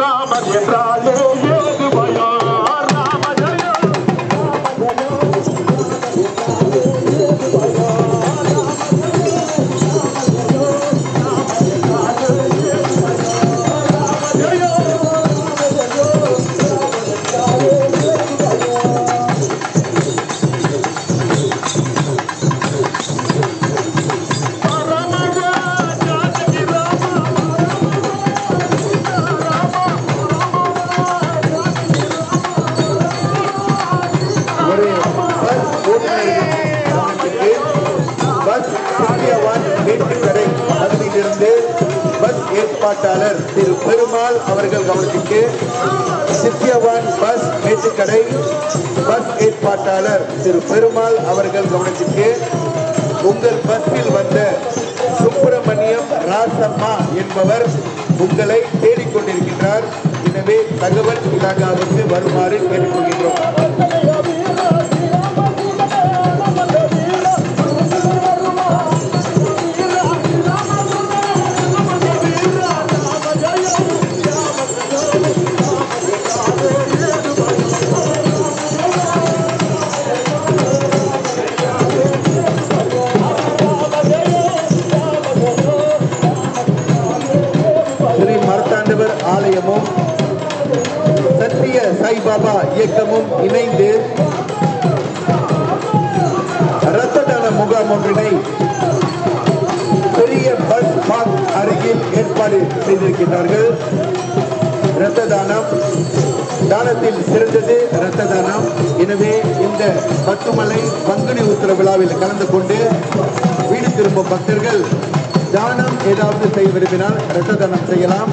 రామచంద్రాలు ஏற்பாட்டாளர் திரு பெருமாள் அவர்கள் கவனத்துக்கு சித்தியவான் bus Mettukadai bus ஏற்பாட்டாளர் திரு பெருமாள் அவர்கள் கவனத்திற்கு உங்கள் பஸ்ஸில் வந்த சுப்பிரமணியம் ராசம்மா என்பவர் உங்களை தேடிக்கொண்டிருக்கின்றார். எனவே தகவல் இலாகாவுக்கு வருமாறு கேட்டுக்கொள்கின்றோம். ஆண்டவர் ஆலயமும் சத்திய சாய்பாபா இயக்கமும் இணைந்து இரத்த தான முகாம் ஒன்றினை பெரிய பஸ் பார்க் அருகில் ஏற்பாடு செய்திருக்கிறார்கள் இரத்த தானம் தானத்தில் சிறந்தது இரத்த தானம். எனவே இந்த பத்துமலை பங்குனி உத்தர விழாவில் கலந்து கொண்டு வீடு திரும்பும் பக்தர்கள் தானம் ஏதாவது செய்ய விரும்பினால் இரத்த தானம் செய்யலாம்.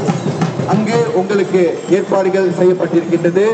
அங்கு உங்களுக்கு ஏற்பாடுகள் செய்யப்பட்டிருக்கின்றது.